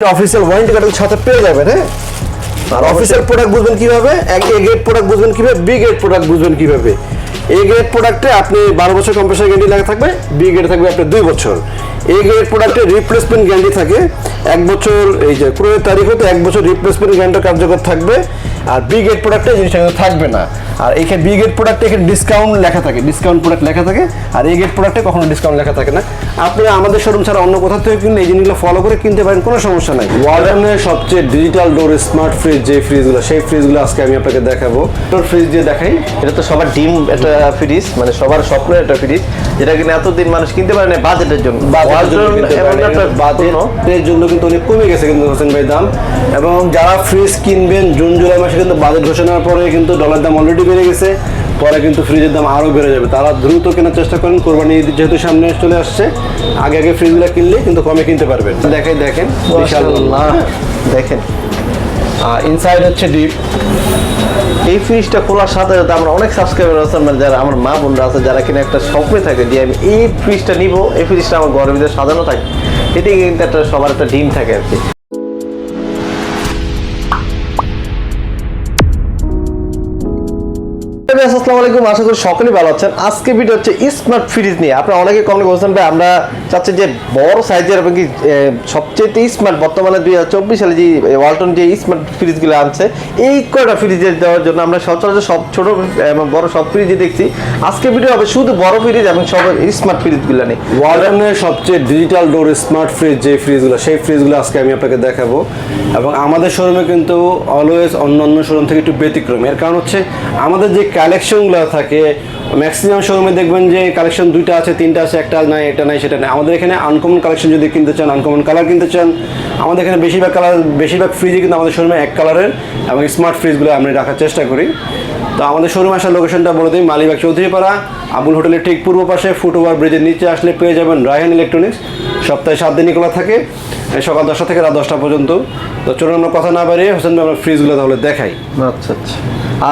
Official warranty কার্ডের সাথে পেয়ে যাবেন হ্যাঁ? আর অফিসিয়াল প্রোডাক্ট বুঝবেন কীভাবে? এক এ গ্রেড প্রোডাক্ট বুঝবেন কীভাবে? বি গ্রেড প্রোডাক্ট বুঝবেন কীভাবে? এ গ্রেড প্রোডাক্টে আপনি বারো বছর কম্প্রেসার গ্যারান্টি লাগা থাকবে বি গ্রেড থাকবে আপনার দুই বছর। এ গ্রেড প্রোডাক্টে রিপ্লেসমেন্ট গ্যারান্টি থাকে, এক বছর, এই যে ক্রয়ের তারিখ হতে এক বছর রিপ্লেসমেন্ট গ্যারান্টি কার্যকর থাকবে, আর বি গ্রেড প্রোডাক্টে জিনিসটা থাকবে না। আর এখানে বি গ্রেড প্রোডাক্টে এখানে ডিসকাউন্ট লেখা থাকে ডিসকাউন্ট প্রোডাক্ট লেখা থাকে, আর এ গ্রেড প্রোডাক্টে কখনো ডিসকাউন্ট লেখা থাকে না। আপনি আমাদের শোরুম ছাড়া অন্য কোথাও থেকে কিনলে এই জিনিসগুলো ফলো করে কিনতে পারেন, কোনো সমস্যা নাই। ওয়ার্ডানের সবচেয়ে ডিজিটাল ডোর স্মার্ট ফ্রিজ যে ফ্রিজগুলো সেই ফ্রিজগুলো আজকে আমি আপনাকে দেখাবো। ডোর ফ্রিজ দিয়ে দেখাই, এটা তো সবার ডিম একটা ফ্রিজ মানে সবার স্বপ্নের একটা ফ্রিজ যেটা কিনা এতদিন মানুষ কিনতে পারে না বাজেটের জন্য। বাজেটের জন্য কিনতে অনেক কমে গেছে কিন্তু হোসেন ভাই দাম। এবং যারা ফ্রিজ কিনবেন জুন জুলাই মাসে কিন্তু বাজেট ঘোষণার পরে কিন্তু ডলার দাম অলরেডি বেড়ে গেছে। পরে কিন্তু ফ্রিজের দাম আরও বেড়ে যাবে। তারা দ্রুত কেনার চেষ্টা করেন। কোরবানি ঈদ যেহেতু সামনে চলে আসছে আগে আগে ফ্রিজগুলো কিনলে কিন্তু কমে কিনতে পারবেন। দেখেন মাশাআল্লাহ। দেখেন। ইনসাইড হচ্ছে ডিপ এই ফ্রিজটা খোলার সাথে সাথে আমরা অনেক সাবস্ক্রাইবার আছেন মানে যারা আমার মা বোনরা আছে, যারা কিনা একটা স্বপ্নে থাকে যে আমি এই ফ্রিজটা নিব, এই ফ্রিজটা আমার ঘরের ভিতরে সাজানো থাকে এটি কিন্তু একটা সবার একটা ডিম থাকে আর কি। আসসালামু আলাইকুম। আশা করি সকলেই ভালো আছেন। আজকে ভিডিও হচ্ছে স্মার্ট ফ্রিজ নিয়ে। আপনারা অনেকে কমেন্ট করছেন, ভাই, আমরা চাচ্ছি যে বড় সাইজের এবং কি সবচেয়ে স্মার্ট বর্তমানে দুই হাজার চব্বিশ সালে যে ওয়ালটন যে স্মার্ট ফ্রিজগুলো আনছে, এই কয়টা ফ্রিজের দেওয়ার জন্য আমরা সচরাচর সব ছোট, এবং বড় সব ফ্রিজে দেখছি। আজকে ভিডিও হবে শুধু বড় ফ্রিজ এবং সব স্মার্ট ফ্রিজগুলো নিয়ে। ওয়ালটনের সবচেয়ে ডিজিটাল ডোর স্মার্ট ফ্রিজ যে ফ্রিজগুলো সেই ফ্রিজগুলো আজকে আমি আপনাকে দেখাবো। এবং আমাদের শোরুমে কিন্তু অলওয়েজ অন্য অন্য শোরুম থেকে একটু ব্যতিক্রম। এর কারণ হচ্ছে, আমাদের যে কালেকশনগুলো থাকে। ম্যাক্সিমাম শোরুমে দেখবেন যে কালেকশন দুইটা আছে, তিনটা আছে, একটা নাই এটা নাই, সেটা নাই। আমাদের এখানে আনকমন কালেকশন যদি কিনতে চান আনকমন কালার কিনতে চান, আমাদের এখানে বেশিরভাগ কালার বেশিরভাগ ফ্রিজই কিন্তু আমাদের শোরুমে এক কালারের এবং স্মার্ট ফ্রিজগুলো আমরা রাখার চেষ্টা করি। তো আমাদের শোরুম আসার লোকেশনটা বলে দিই, মালিবাগ চৌধুরীপাড়া, আবুল হোটেলের ঠিক পূর্ব পাশে, ফুটওভার ব্রিজের নিচে আসলে পেয়ে যাবেন রায়হান ইলেকট্রনিক্স সপ্তাহে সাত দিনই খোলা থাকে। সকাল দশটা থেকে রাত দশটা পর্যন্ত। তো চলুন আমরা কথা না বাড়িয়ে হোসেন ভাই আমরা ফ্রিজগুলো তাহলে দেখাই। আচ্ছা আচ্ছা।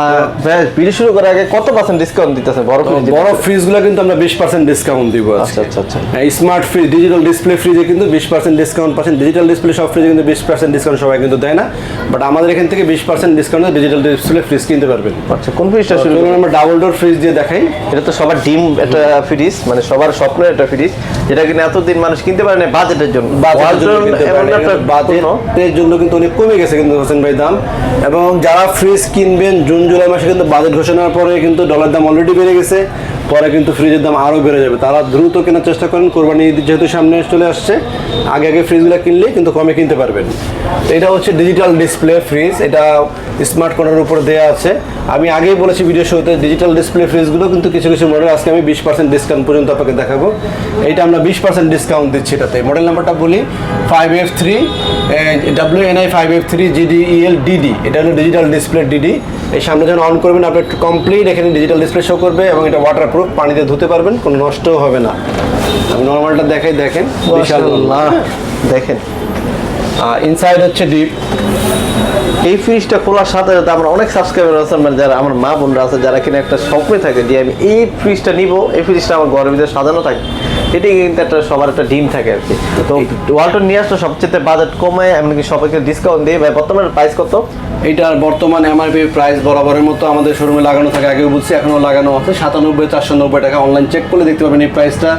আর ভাই ভিডিও শুরু করার আগে কত পার্সেন্ট ডিসকাউন্ট দিতেছে বড় ফ্রিজ বড় ফ্রিজগুলো কিন্তু আমরা বিশ পার্সেন্ট ডিসকাউন্ট দিব আচ্ছা আচ্ছা আচ্ছা। স্মার্ট ফ্রিজ ডিজিটাল ডিসপ্লে ফ্রিজে কিন্তু বিশ পার্সেন্ট ডিসকাউন্ট পাচ্ছেন। ডিজিটাল ডিসপ্লে সব ফ্রিজে কিন্তু বিশ পার্সেন্ট ডিসকাউন্ট সবাই কিন্তু দেয় না। বাট আমাদের এখান থেকে বিশ পার্সেন্ট ডিসকাউন্টে ডিজিটাল ডিসপ্লে ফ্রিজ কিনতে পারবেন। আচ্ছা কোন ফ্রিজটা শুরু চলুন আমরা ডাবল ডোর ফ্রিজ দিয়ে দেখাই। এটা তো সবার ডিম একটা ফ্রিজ মানে সবার স্বপ্নের একটা ফ্রিজ যেটা কিনা এতদিন মানুষ কিনতে পারে না বাজেটের জন্য। বাজেটের জন্য। Wallton কিনতে এমন একটা বাজেট এর জন্য কিন্তু অনেক কমে গেছে কিন্তু হোসেন ভাই দাম। এবং যারা ফ্রিজ কিনবেন জুন জুলাই মাসে কিন্তু বাজেট ঘোষণার পরে কিন্তু ডলার দাম অলরেডি বেড়ে গেছে। পরে কিন্তু ফ্রিজের দাম আরও বেড়ে যাবে। তারা দ্রুত কেনার চেষ্টা করেন, কোরবানি ঈদ যেহেতু সামনে চলে আসছে, আগে আগে ফ্রিজগুলো কিনলে কিন্তু কমে কিনতে পারবেন। এটা হচ্ছে ডিজিটাল ডিসপ্লে ফ্রিজ এটা স্মার্ট কোনার উপর দেওয়া আছে। আমি আগেই বলেছি ভিডিও শোতে ডিজিটাল ডিসপ্লে ফ্রিজগুলো কিন্তু কিছু কিছু মডেল আজকে আমি বিশ পার্সেন্ট ডিসকাউন্ট পর্যন্ত আপনাকে দেখাবো। এইটা আমরা বিশ পার্সেন্ট ডিসকাউন্ট দিচ্ছি এটাতে। মডেল নাম্বারটা বলি five F three W N I five F three GD EL DD এটা হলো ডিজিটাল ডিসপ্লে ডিডি এই সামনে যখন অন করবেন আপনি একটু কমপ্লিট এখানে ডিজিটাল ডিসপ্লে শো করবে এবং এটা ওয়াটার প্রুফ পানিতে ধুতে পারবেন কোনো নষ্টও হবে না। আমি নর্মালটা দেখাই দেখেন। দেখেন। ইনসাইড হচ্ছে ডিপ এই ফ্রিজটা খোলার সাথে সাথে আমরা অনেক সাবস্ক্রাইবার আছেন মানে যারা আমার মা বোনরা আছে, যারা কিনা একটা স্বপ্নে থাকে যে আমি এই ফ্রিজটা নিব, এই ফ্রিজটা আমার ঘরের ভিতরে সাজানো থাকে এটি কিন্তু একটা সবার একটা ডিম থাকে আর কি। তো ওয়ালটন নিয়ে আসলে সবচেয়ে বাজেট কমে এমনকি সবাইকে ডিসকাউন্ট দিয়ে, ভাই বর্তমানে প্রাইস কত? এইটার বর্তমান এমআরপি প্রাইস বরাবরের মতো আমাদের শোরুমে লাগানো থাকে, আগেও বলছি এখনও লাগানো আছে। সাতানব্বই, চারশো নব্বই টাকা অনলাইন চেক করলে দেখতে পাবেন এই প্রাইসটা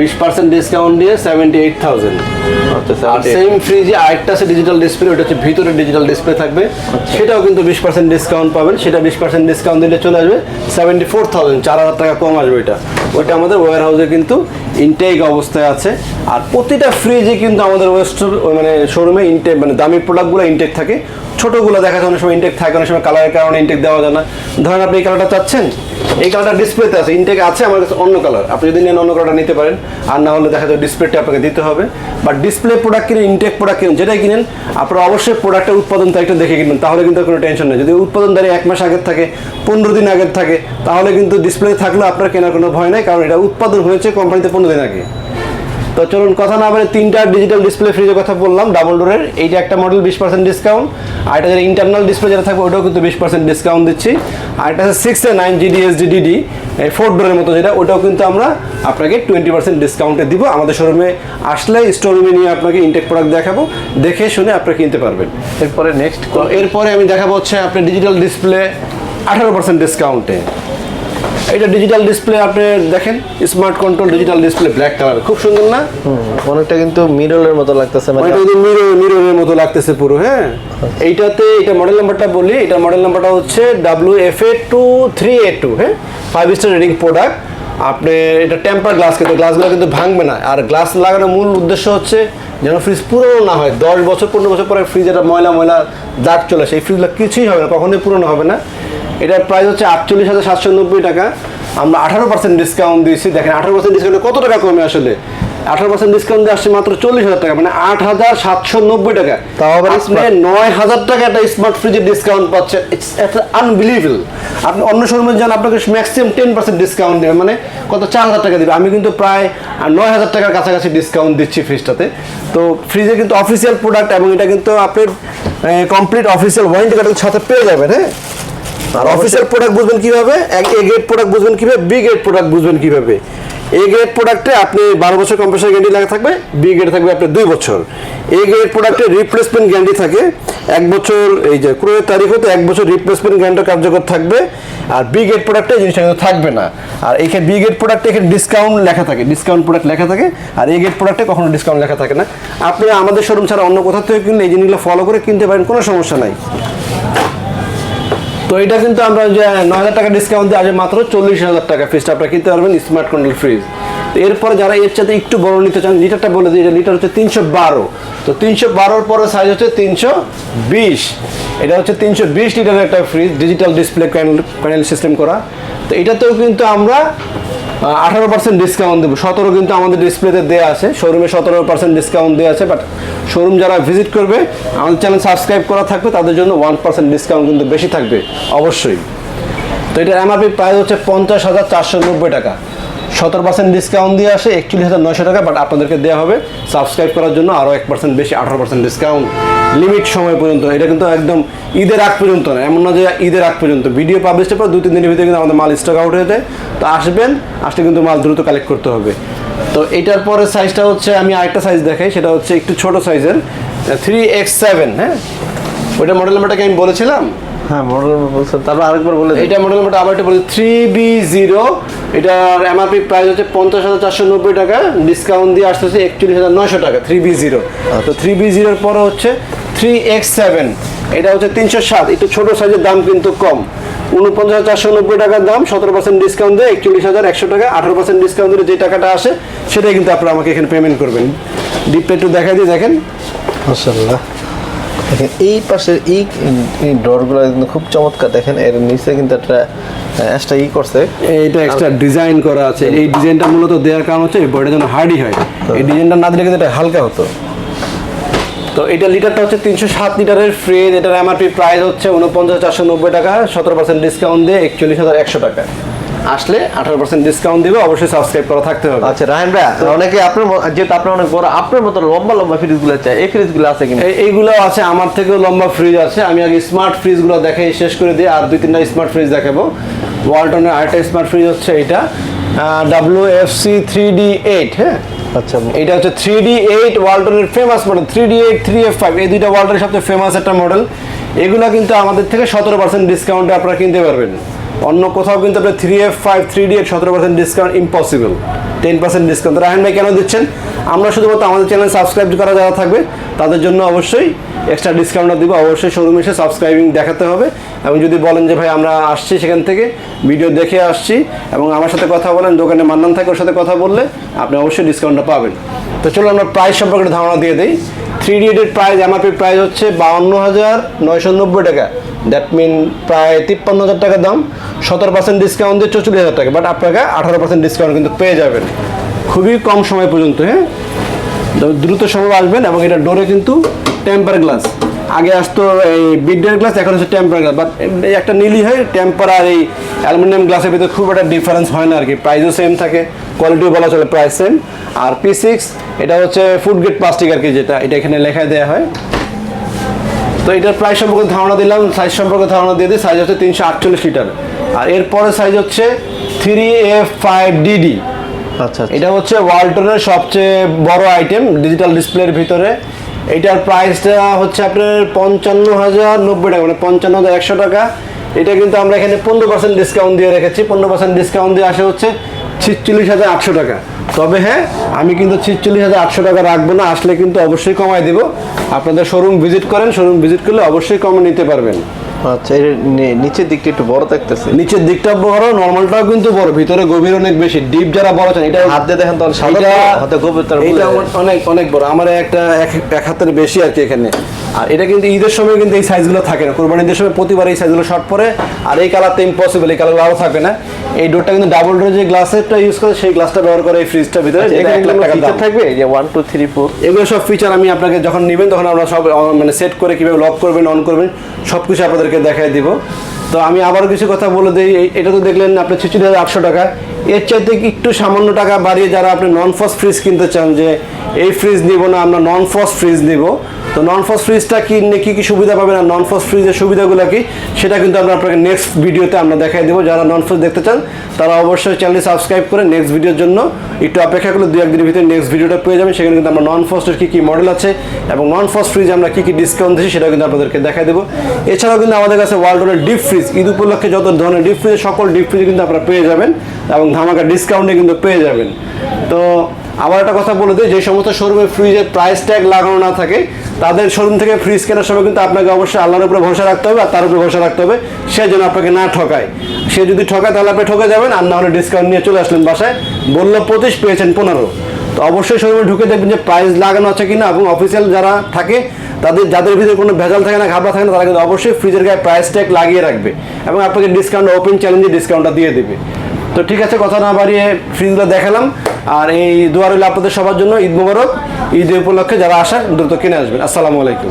বিশ পার্সেন্ট ডিসকাউন্ট দিয়ে সেভেন্টি এইট থাউজেন্ড আর সেম ফ্রিজে আরেকটা আছে ডিজিটাল ডিসপ্লে ওটা হচ্ছে ভিতরে ডিজিটাল ডিসপ্লে থাকবে। সেটাও কিন্তু বিশ পার্সেন্ট ডিসকাউন্ট পাবেন। সেটা বিশ পার্সেন্ট ডিসকাউন্ট দিলে চলে আসবে সেভেন্টি ফোর থাউজেন্ড চার হাজার টাকা কম আসবে এটা। ওইটা আমাদের ওয়ার হাউসে কিন্তু ইনটেক অবস্থায় আছে। আর প্রতিটা ফ্রিজে কিন্তু আমাদের ওয়েস্ট মানে শোরুমে ইনটেক মানে দামি প্রোডাক্টগুলো ইনটেক থাকে। ছোটোগুলো দেখা যায় অনেক সময় ইনটেক থাকে অনেক সময় কালারের কারণে ইনটেক দেওয়া যায় না। ধরেন আপনি এই কালারটা চাচ্ছেন এই কালারটা ডিসপ্লেতে আছে ইনটেক আছে, আমার কাছে অন্য কালার আপনি যদি নেন অন্য কালারটা নিতে পারেন, আর না হলে দেখা যায় ডিসপ্লেটা আপনাকে দিতে হবে। বা ডিসপ্লে প্রোডাক্ট কিনে ইনটেক প্রোডাক্ট কিনেন যেটাই কিনেন, আপনারা অবশ্যই প্রোডাক্টের উৎপাদন তারিখটা দেখে কিনবেন, তাহলে কিন্তু কোনো টেনশন নেই। যদি উৎপাদন তারিখ এক মাস আগের থাকে, পনেরো দিন আগের থাকে, তাহলে কিন্তু ডিসপ্লে থাকলে আপনার কেনার কোনো ভয় নাই, কারণ এটা উৎপাদন হয়েছে কোম্পানিতে পনেরো দিন আগে। তো চলুন কথা না বলে তিনটা ডিজিটাল ডিসপ্লে ফ্রিজের কথা বললাম ডাবল ডোরের এই যে একটা মডেল বিশ পার্সেন্ট ডিসকাউন্ট আর এটা ইন্টারনাল ডিসপ্লে যেটা থাকবে ওটাও কিন্তু বিশ পার্সেন্ট ডিসকাউন্ট দিচ্ছি। আর এটা হচ্ছে six nine GD S DD এই ফোর ডোরের মতো যেটা ওটাও কিন্তু আমরা আপনাকে টোয়েন্টি পার্সেন্ট ডিসকাউন্টে দিব। আমাদের শোরুমে আসলে স্টোর রুমে নিয়ে আপনাকে ইনটেক প্রোডাক্ট দেখাবো। দেখে শুনে আপনারা কিনতে পারবেন। এরপরে নেক্সট এরপরে আমি দেখাবো হচ্ছে আপনি ডিজিটাল ডিসপ্লে আঠারো পার্সেন্ট ডিসকাউন্টে এটা ডিজিটাল ডিসপ্লে আপনি দেখেন smart control digital display black colour খুব সুন্দর না? অনেকটা কিন্তু মিরলের মতো লাগতেছে মানে এটা কিন্তু মিরর মিররের মতো লাগতেছে পুরো হ্যাঁ? এইটাতে এটা মডেল নাম্বারটা বলি এটা মডেল নাম্বারটা হচ্ছে W F A two three A two হ্যাঁ? ফাইভ স্টার রেটিং প্রোডাক্ট আপনি এটা টেম্পার গ্লাস কিন্তু গ্লাসগুলো কিন্তু ভাঙবে না। আর গ্লাস লাগানোর মূল উদ্দেশ্য হচ্ছে যেন ফ্রিজ পুরনো না হয়। দশ বছর পনেরো বছর পরে ফ্রিজ এটা ময়লা ময়লা দাগ চলে আসে। এই ফ্রিজগুলো কিছুই হবে না কখনোই পুরনো হবে না। এটার প্রাইস হচ্ছে আটচল্লিশ হাজার সাতশো নব্বই টাকা। আমরা আঠারো পার্সেন্ট ডিসকাউন্ট দিয়েছি। দেখেন আঠারো পার্সেন্ট ডিসকাউন্টে কত টাকা কমে আসলে? আঠারো পার্সেন্ট ডিসকাউন্ট দিয়ে আসছে মাত্র চল্লিশ হাজার টাকা মানে আট হাজার সাতশো নব্বই টাকা। তাও আবার নয় হাজার টাকা একটা স্মার্ট ফ্রিজের ডিসকাউন্ট পাচ্ছে ইটস আনবিলিভেবল আপনি অন্য শোরুমে যান আপনাকে ম্যাক্সিমাম টেন পার্সেন্ট ডিসকাউন্ট দেবে মানে কত? চার হাজার টাকা দেবে। আমি কিন্তু প্রায় নয় হাজার টাকার কাছাকাছি ডিসকাউন্ট দিচ্ছি ফ্রিজটাতে তো ফ্রিজে কিন্তু অফিসিয়াল প্রোডাক্ট এবং এটা কিন্তু আপনি কমপ্লিট অফিসিয়াল ওয়ারেন্টি কার্ডের সাথে পেয়ে যাবেন হ্যাঁ? আর অফিসিয়াল প্রোডাক্ট বুঝবেন কীভাবে? এক এ গ্রেড প্রোডাক্ট বুঝবেন কীভাবে? বি গ্রেড প্রোডাক্ট বুঝবেন কীভাবে? এ গ্রেড প্রোডাক্টে আপনি বারো বছর কম্প্রেসার গ্যারান্টি লাগা থাকবে বি গ্রেড থাকবে আপনার দুই বছর। এ গ্রেড প্রোডাক্টে রিপ্লেসমেন্ট গ্যারান্টি থাকে এক বছর এই যে ক্রয়ের তারিখ হতে এক বছর রিপ্লেসমেন্ট গ্যারান্টি কার্যকর থাকবে আর বি গ্রেড প্রোডাক্টে জিনিসটা কিন্তু থাকবে না। আর এখানে বি গ্রেড প্রোডাক্টে এখানে ডিসকাউন্ট লেখা থাকে ডিসকাউন্ট প্রোডাক্ট লেখা থাকে আর এ গ্রেড প্রোডাক্টে কখনো ডিসকাউন্ট লেখা থাকে না। আপনি আমাদের শোরুম ছাড়া অন্য কোথাও থেকে কিনলে এই জিনিসগুলো ফলো করে কিনতে পারেন কোনো সমস্যা নাই। তো এটা কিন্তু আমরা যে নয় হাজার টাকা ডিসকাউন্ট দিয়ে আজ মাত্র চল্লিশ হাজার টাকা ফ্রিজটা আপনার কিনতে পারবেন স্মার্ট কন্ট্রোল ফ্রিজ এরপরে যারা এর সাথে একটু বড় নিতে চান লিটারটা বলে দিই লিটার হচ্ছে তিনশো বারো। তো তিনশো বারোর পরে সাইজ হচ্ছে তিনশো বিশ। এটা হচ্ছে তিনশো বিশ লিটারের একটা fridge digital display panel panel system করা। তো এটাতেও কিন্তু আমরা আঠারো পার্সেন্ট ডিসকাউন্ট দেবো। সতেরো কিন্তু আমাদের ডিসপ্লেতে দেওয়া আছে। শোরুমে সতেরো পার্সেন্ট ডিসকাউন্ট দেওয়া আছে বাট শোরুম যারা ভিজিট করবে, আমাদের চ্যানেল সাবস্ক্রাইব করা থাকবে, তাদের জন্য ওয়ান পার্সেন্ট ডিসকাউন্ট কিন্তু বেশি থাকবে, অবশ্যই। তো এটার এমআরপি প্রাইস হচ্ছে পঞ্চাশ হাজার চারশো নব্বই টাকা। সতেরো পার্সেন্ট ডিসকাউন্ট দিয়ে আসে, একচল্লিশ হাজার নয়শো টাকা বাট আপনাদেরকে দেওয়া হবে সাবস্ক্রাইব করার জন্য আরও এক পার্সেন্ট বেশি, আঠারো পার্সেন্ট ডিসকাউন্ট লিমিট সময় পর্যন্ত, এটা কিন্তু একদম ঈদের আগ পর্যন্ত না, এমন না যে ঈদের আগ পর্যন্ত। ভিডিও পাবলিশের পর দু তিন দিনের ভিতরে কিন্তু আমাদের মাল স্টক আউট হয়ে যায়। তো আসবেন, আসলে কিন্তু মাল দ্রুত কালেক্ট করতে হবে। তো এটার পরে সাইজটা হচ্ছে, আমি আরেকটা সাইজ দেখাই, সেটা হচ্ছে একটু ছোট সাইজের থ্রি এক্স সেভেন হ্যাঁ? ওইটা মডেল নাম্বারটাকে আমি বলেছিলাম? হ্যাঁ মডেল বলছেন তারপর আরেকবার বলে এটা মডেল নাম্বারটা আবার একটা বলি থ্রি বি জিরো এটার এমআরপি প্রাইস হচ্ছে পঞ্চাশ হাজার চারশো নব্বই টাকা ডিসকাউন্ট দিয়ে আসতেছে একচল্লিশ হাজার নয়শো টাকা থ্রি বি জিরো তো থ্রি বি জিরোর পরে হচ্ছে থ্রি এক্স সেভেন এটা হচ্ছে তিনশো সাত একটু ছোটো সাইজের দাম কিন্তু কম। উনপঞ্চাশ চারশো নব্বই টাকার দাম সতেরো পার্সেন্ট ডিসকাউন্ট দিয়ে একচল্লিশ হাজার একশো টাকা আঠারো পার্সেন্ট ডিসকাউন্ট দিলে যে টাকাটা আসে সেটাই কিন্তু আপনারা আমাকে এখানে পেমেন্ট করবেন। ডিপটা একটু দেখাই দিয়ে দেখেন। মাশাআল্লাহ। দেখেন, এই পাশের এই ডোরগুলো কিন্তু খুব চমৎকার। দেখেন, এর নিচে কিন্তু একটা এক্সট্রা ই করছে। এইটা এক্সট্রা ডিজাইন করা আছে। এই ডিজাইনটা মূলত দেওয়ার কারণ হচ্ছে বডিটা যেন হার্ডি হয়। এই ডিজাইনটা না দিলে কিন্তু এটা হালকা হতো। তো এটা লিটারটা হচ্ছে তিনশো সাত লিটারের ফ্রিজ এটার এমআরপি প্রাইস হচ্ছে উনপঞ্চাশ চারশো নব্বই টাকা। সতেরো পার্সেন্ট ডিসকাউন্ট দিয়ে একচল্লিশ হাজার একশো টাকা। আসলে আঠারো পার্সেন্ট ডিসকাউন্ট দিবে অবশ্যই সাবস্ক্রাইব করা থাকতে হবে। আচ্ছা রায়ন ভাই অনেকে আপনার যেহেতু আপনার অনেক বড় আপনার মতো লম্বা লম্বা ফ্রিজগুলো চাই এই ফ্রিজগুলো আছে কিনা? এই- এইগুলো আছে আমার থেকেও লম্বা ফ্রিজ আছে। আমি আগে স্মার্ট ফ্রিজগুলো দেখাই শেষ করে দিই আর দুই তিনটা স্মার্ট ফ্রিজ দেখাবো। ওয়ালটনের আরেকটা স্মার্ট ফ্রিজ হচ্ছে এটা W F C three D eight হ্যাঁ? আচ্ছা। এটা হচ্ছে three D eight ওয়ালটনের famous model three D eight three F five এই দুইটা ওয়ালটনের সবচেয়ে ফেমাস একটা মডেল এগুলো কিন্তু আমাদের থেকে সতেরো পার্সেন্ট ডিসকাউন্টে আপনারা কিনতে পারবেন। অন্য কোথাও কিন্তু আপনার three F five three D eight সতেরো percent discount impossible ten percent discount রাহেন ভাই কেন দিচ্ছেন? আমরা শুধুমাত্র আমাদের চ্যানেল সাবস্ক্রাইব করা যারা থাকবে, তাদের জন্য অবশ্যই এক্সট্রা ডিসকাউন্টটা দিব। অবশ্যই শোরুমে এসে সাবস্ক্রাইবিং দেখাতে হবে। এবং যদি বলেন যে, ভাই, আমরা আসছি সেখান থেকে ভিডিও দেখে আসছি এবং আমার সাথে কথা বলেন, দোকানে মান্নান থাকে, ওর সাথে কথা বললে আপনি অবশ্যই ডিসকাউন্টটা পাবেন। তো চলো আমরা প্রাইস সম্পর্কে ধারণা দিয়ে দিই। থ্রি ডি এর প্রাইস এমআরপি প্রাইস হচ্ছে বাউন্ন হাজার নয়শো নব্বই টাকা। দ্যাট মিন প্রায় তিপ্পান্ন হাজার টাকা দাম, সতেরো পার্সেন্ট ডিসকাউন্ট দিয়ে চৌচল্লিশ হাজার টাকা বাট আপনাকে আঠারো পার্সেন্ট ডিসকাউন্ট কিন্তু পেয়ে যাবেন। খুবই কম সময় পর্যন্ত হ্যাঁ? দ্রুত সময় আসবেন এবং এটা ডোরে কিন্তু টেম্পার গ্লাস আগে আসতো এই বিডের গ্লাস এখন হচ্ছে টেম্পার গ্লাস বাট একটা নীলি হয় টেম্পার আর এই অ্যালুমিনিয়াম গ্লাসের ভিতরে খুব একটা ডিফারেন্স হয় না আর কি। প্রাইসও সেম থাকে কোয়ালিটিও বলা চলে price same R P six এটা হচ্ছে ফুড গ্রেড প্লাস্টিক আর কি যেটা, এটা এখানে লেখায় দেওয়া হয়। তো এটার প্রাইস সম্পর্কে ধারণা দিলাম সাইজ সম্পর্কে ধারণা দিয়ে দিই সাইজ হচ্ছে তিনশো আটচল্লিশ লিটার। আর এরপরে সাইজ হচ্ছে থ্রি এফ ফাইভ ডিডি আচ্ছা এটা হচ্ছে ওয়ালটনের সবচেয়ে বড় আইটেম ডিজিটাল ডিসপ্লের ভিতরে। এটার প্রাইসটা হচ্ছে আপনার পঞ্চান্ন হাজার নব্বই টাকা মানে পঞ্চান্ন হাজার একশো টাকা। এটা কিন্তু আমরা এখানে পনেরো পার্সেন্ট ডিসকাউন্ট দিয়ে রেখেছি। পনেরো পার্সেন্ট ডিসকাউন্ট দিয়ে আসে হচ্ছে ছিচল্লিশ হাজার আটশো টাকা। তবে হ্যাঁ আমি কিন্তু ছিচল্লিশ হাজার আটশো টাকা রাখব না আসলে কিন্তু অবশ্যই কমাই দেবো। আপনাদের শোরুম ভিজিট করেন শোরুম ভিজিট করলে অবশ্যই কমে নিতে পারবেন। আচ্ছা এর নিচের দিকটা একটু বড় থাকতেছে নিচের দিকটা বড় নর্মালটাও কিন্তু বড় ভিতরে গভীর অনেক বেশি ডিপ যারা বড় চান এটা হাত দিয়ে দেখেন তখন সাদা হাতে গভীরতার এটা অনেক অনেক বড় আমার একটা এক হাতের বেশি আর কি এখানে। আর এটা কিন্তু ঈদের সময় কিন্তু এই সাইজগুলো থাকে না কোরবানি ঈদের সময় প্রতিবার এই সাইজগুলো শর্ট পরে আর এই কালারটা ইম্পসিবল এই কালারগুলো আরও থাকে না। এই ডোরটা কিন্তু ডাবল ডোর যে গ্লাসেরটা ইউজ করে সেই গ্লাসটা ব্যবহার করে এই ফ্রিজটার ভিতরে। ফিচার দাম। থাকবে? যে ওয়ান টু থ্রি ফোর এগুলো সব ফিচার আমি আপনাকে যখন নেবেন তখন আমরা সব মানে সেট করে কীভাবে লক করবেন অন করবেন সব কিছু আপনাদেরকে দেখাই দিব। তো আমি আবারও কিছু কথা বলে দিই এটা তো দেখলেন আপনি ছেচল্লিশ হাজার আটশো টাকা। এর চাইতে একটু সামান্য টাকা বাড়িয়ে যারা আপনি নন ফস ফ্রিজ কিনতে চান যে এই ফ্রিজ নিব না আমরা নন ফস ফ্রিজ নিব তো নন ফস ফ্রিজটা কিনলে কী কী সুবিধা পাবেন আর নন ফস ফ্রিজের সুবিধাগুলো কি? সেটা কিন্তু আমরা আপনাকে নেক্সট ভিডিওতে আমরা দেখাই দেবো। যারা নন ফস দেখতে চান, তারা অবশ্যই চ্যানেলটি সাবস্ক্রাইব করে নেক্সট ভিডিওর জন্য একটু অপেক্ষা করলে দু একদিনের ভিতরে নেক্সট ভিডিওটা পেয়ে যাবেন। সেখানে কিন্তু আমরা নন ফস্টের কী কী মডেল আছে এবং নন ফস্ট ফ্রিজ আমরা কী কী ডিসকাউন্ট দিচ্ছি সেটা কিন্তু আপনাদেরকে দেখাই দেবো। এছাড়াও কিন্তু আমাদের কাছে ওয়ার্ল্ডের ডিপ ফ্রিজ ঈদ উপলক্ষে যত ধরনের ডিপ ফ্রিজ সকল ডিপ ফ্রিজ কিন্তু আপনারা পেয়ে যাবেন এবং ধামাকা ডিসকাউন্টে কিন্তু পেয়ে যাবেন। তো আবার একটা কথা বলে দিই, যে সমস্ত শোরুমে ফ্রিজের প্রাইস ট্যাগ লাগানো না থাকে, তাদের শোরুম থেকে ফ্রিজ কেনার সময় কিন্তু আপনাকে অবশ্যই আল্লাহর উপরে ভরসা রাখতে হবে, আর তার উপরে ভরসা রাখতে হবে, সে যেন আপনাকে না ঠকায়। সে যদি ঠকায়, তাহলে আপনি ঠকে যাবেন, আর না হলে ডিসকাউন্ট নিয়ে চলে আসলেন বাসায়। বলল পঁচিশ, পেয়েছেন পনেরো। তো অবশ্যই শোরুমে ঢুকে দেখবেন যে প্রাইস লাগানো আছে কিনা, এবং অফিসিয়াল যারা থাকে, তাদের, যাদের ভিতরে কোনো ভেজাল থাকে না, ঘাবড়া থাকে না, তারা কিন্তু অবশ্যই ফ্রিজের গায়ে প্রাইস ট্যাগ লাগিয়ে রাখবে, এবং আপনাকে ডিসকাউন্ট ওপেন চ্যালেঞ্জে ডিসকাউন্টটা দিয়ে দেবে। তো ঠিক আছে, কথা না বাড়িয়ে ফ্রিজগুলো দেখালাম। আর এই দুয়ার হইল আপনাদের সবার জন্য ঈদ মুবারক। ঈদ উপলক্ষে যারা আসেন, দ্রুত কিনে আসবেন। আসসালামু আলাইকুম।